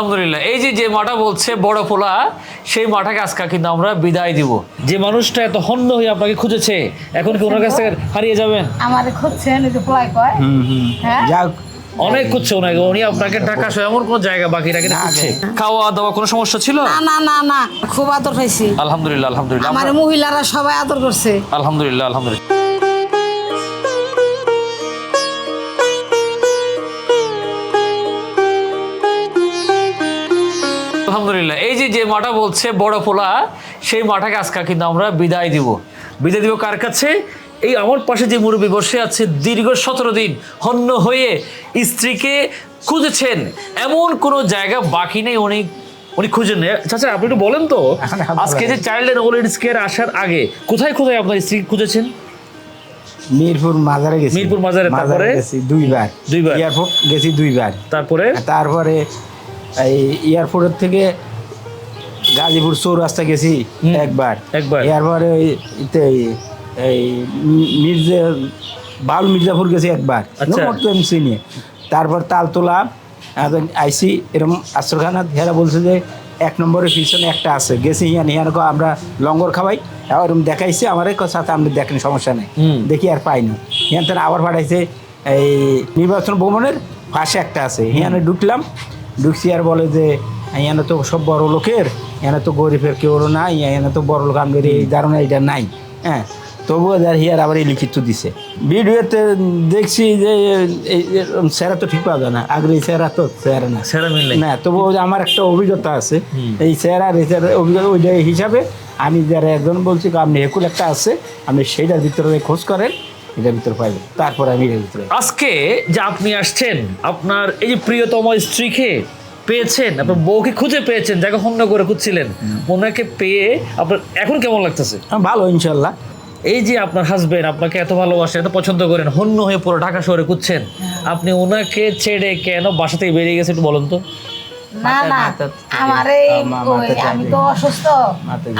আলহামদুলিল্লাহ। এই যে যে মাটা বলছে বড় পোলা সেই মাটাকে আজকে কিন্তু আমরা বিদায় দিব। যে মানুষটা এত হন্য হয়ে আপনাকে খুঁজেছে এখন কি ওনার কাছ থেকে হারিয়ে যাবেন? আমার খুঁজছেন এই যে পোলাই কয়। হ্যাঁ? যাক। অনেক খুঁজছে ওনাকে উনি আপনাকে টাকা সহ এমন কোন জায়গা বাকি রাখে না খুঁজছে। খাওয়া দাওয়া কোনো সমস্যা ছিল? না না না না। খুব আদর পাইছি। আলহামদুলিল্লাহ আলহামদুলিল্লাহ। আমার আমরা- মহিলারা সবাই আদর করছে। আলহামদুলিল্লাহ আলহামদুলিল্লাহ। যে মাটা বলছে বড় পোলা সেই মাটাকে আজকে কিন্তু আমরা বিদায় দিব। বিদায় দিব কার কাছে? এই আমার পাশে যে মুরব্বী বসে আছে দীর্ঘ সতেরো দিন হন্য হয়ে স্ত্রীকে খুঁজেছেন। এমন কোনো জায়গা বাকি নেই উনি উনি খুঁজেন না। চাচা আপনি একটু বলেন তো আজকে যে child and old age care আসার আগে কোথায় কোথায় আপনার স্ত্রী খুঁজেছেন? মিরপুর মাজারে গেছি। মিরপুর মাজারে, তারপরে? গেছি দুইবার। দুইবার। এয়ারপোর্ট গেছি দুইবার। তারপরে? তারপরে এই এয়ারপোর্টের থেকে গাজীপুর চৌরাস্তা গেছি একবার। একবার। এরপরে ওই এই- মির্জা বাউল মির্জাপুর গেছি একবার। আচ্ছা। এমসি নিয়ে। তারপর তালতলা আইসি এরকম আশ্রখানা হেরা বলছে যে এক নম্বরের পিছনে একটা আছে। গেছি হিয়ান হিয়ান আমরা লঙ্গর খাওয়াই এরকম দেখাইছে আমার সাথে আপনি দেখেন সমস্যা নেই। দেখি আর পাইনি হিয়ান তারা আবার পাঠাইছে এই নির্বাচন ভবনের পাশে একটা আছে। হিয়ানে ঢুকলাম। ঢুকছি আর বলে যে এখানে তো সব বড় লোকের। এখানে তো গরিবের কেউ নাই এখানে তো বড় লোক আমাদের এই ধারণা এটা নাই হ্যাঁ? তবুও যার হিয়ার আবার এই লিখিত দিছে। ভিডিওতে দেখছি যে এই স্যারা তো ঠিক পাওয়া যায় না আগের এই স্যারা তো স্যারা না। সেরা মিললে না তবুও আমার একটা অভিজ্ঞতা আছে এই স্যার আর অভিজ্ঞতা ওইটা হিসাবে আমি যারা একজন বলছি আপনি একুল একটা আছে আপনি সেইটার ভিতরে খোঁজ করেন এটার ভিতরে পাইবেন। তারপরে আমি এটার ভিতরে আজকে যে আপনি আসছেন আপনার এই যে প্রিয়তম স্ত্রীকে পেয়েছেন? আপনার বউকে খুঁজে পেয়েছেন? যাকে হন্য করে খুঁজছিলেন। ওনাকে পেয়ে আপনার এখন কেমন লাগতেছে? হ্যাঁ, ভালো ইনশাল্লাহ। এই যে আপনার হাজবেন্ড আপনাকে এত ভালোবাসে এত পছন্দ করেন হন্য হয়ে পুরো ঢাকা শহরে খুঁজছেন আপনি ওনাকে ছেড়ে কেন বাসা থেকে বেরিয়ে গেছে একটু বলুন তো? না না আমার এই আমি তো অসুস্থ।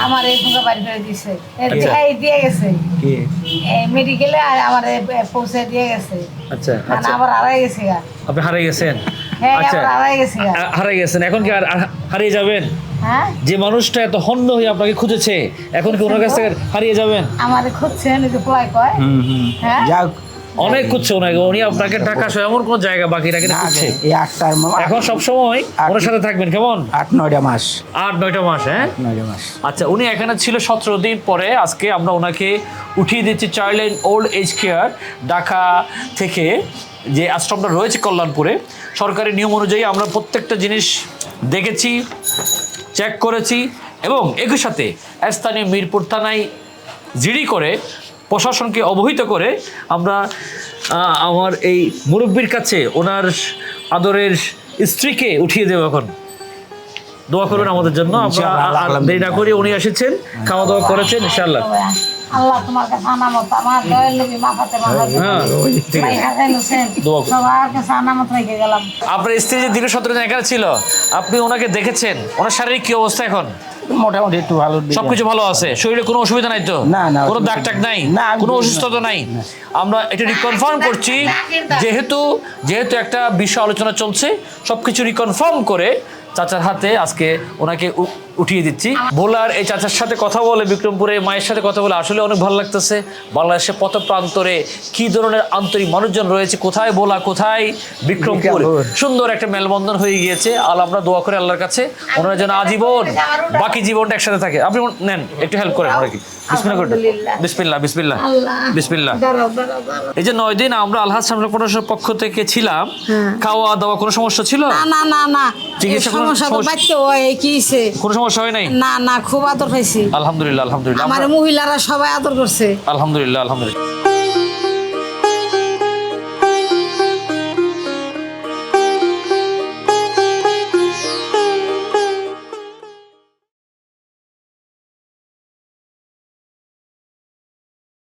আমার এই বাড়ি ফেলে দিছে। আচ্ছা। এই দিয়ে গেছে। এই মেডিকেলে আমার পৌঁছে দিয়ে গেছে। আচ্ছা মানে আচ্ছা। আবার হারাই গেছে আপনি হারিয়ে গেছেন? হ্যাঁ আচ্ছা। হারাই গেছেন। এখন কি আর হারিয়ে যাবেন? হ্যাঁ? যে মানুষটা এত হন্য হয়ে আপনাকে খুঁজেছে এখন কি ওনার কাছ থেকে হারিয়ে যাবেন? আমার খুঁজছেন এই যে পোলাই কয়। হুম হুম। হ্যাঁ? যাক অনেক খুঁজছে ওনাকে উনি আপনাকে টাকা সহ এমন কোন জায়গা বাকি রাখে না না, এই আটটার এখন সব সময় ওনার সাথে থাকবেন কেমন? আট নয়টা মাস। আট নয়টা মাস হ্যাঁ? নয়টা মাস। আচ্ছা উনি এখানে ছিল সতেরো দিন পরে আজকে আমরা ওনাকে উঠিয়ে দিচ্ছি child old age care Dhaka থেকে যে আশ্রমটা রয়েছে কল্যাণপুরে। সরকারি নিয়ম অনুযায়ী আমরা প্রত্যেকটা জিনিস দেখেছি চেক করেছি এবং একই সাথে স্থানীয় মিরপুর থানায় জিডি করে প্রশাসনকে অবহিত করে আমরা আমার এই মুরব্বীর কাছে ওনার আদরের স্ত্রীকে উঠিয়ে দেবো এখন। দোয়া করুন আমাদের জন্য। আমরা দেরি না করে উনি এসেছেন খাওয়া দাওয়া করেছেন ইনশাআল্লাহ। আল্লাহ তোমার কাছে আনামত আমার দয়াল নবী মাফাতে মাফাতে হ্যাঁ করুন। সবার কাছে আনামত রেখে গেলাম। আপনার স্ত্রী যে দীর্ঘ সতেরো দিন ছিল আপনি ওনাকে দেখেছেন? ওনার শারীরিক কি অবস্থা এখন? মোটামুটি একটু ভালো সবকিছু ভালো আছে। শরীরে কোনো অসুবিধা নাই তো? না, না, কোনো দাগ টাগ নাই। না, কোনো অসুস্থতা নাই? আমরা এটা রিকনফার্ম করছি যেহেতু যেহেতু একটা বিষয় আলোচনা চলছে সবকিছু রিকনফার্ম করে চাচার হাতে আজকে ওনাকে উঠিয়ে দিচ্ছি। ভোলার এই চাচার সাথে কথা বলে বিক্রমপুরে মায়ের সাথে কথা বলে আসলে অনেক ভালো লাগতেছে। বাংলাদেশের পথ প্রান্তরে কি ধরনের আন্তরিক মানুষজন রয়েছে? কোথায় ভোলা কোথায় বিক্রমপুর। সুন্দর একটা মেলবন্ধন হয়ে গিয়েছে। আর আমরা দোয়া করে আল্লাহর কাছে ওনারা যেন আজীবন বাকি জীবনটা একসাথে থাকে। আপনি নেন একটু হেল্প করেন আল্লাহ। এই যে নয় দিন আমরা আলহাজ সামলা পক্ষ থেকে ছিলাম খাওয়া দাওয়া কোনো সমস্যা ছিল? না না না না। চিকিৎসা সমস্যা তো বাচ্চা হয় কি হইছে? কোনো সমস্যা হয় নাই? না না খুব আদর পাইছি। আলহামদুলিল্লাহ আলহামদুলিল্লাহ। আমার মহিলারা সবাই আদর করছে। আলহামদুলিল্লাহ আলহামদুলিল্লাহ।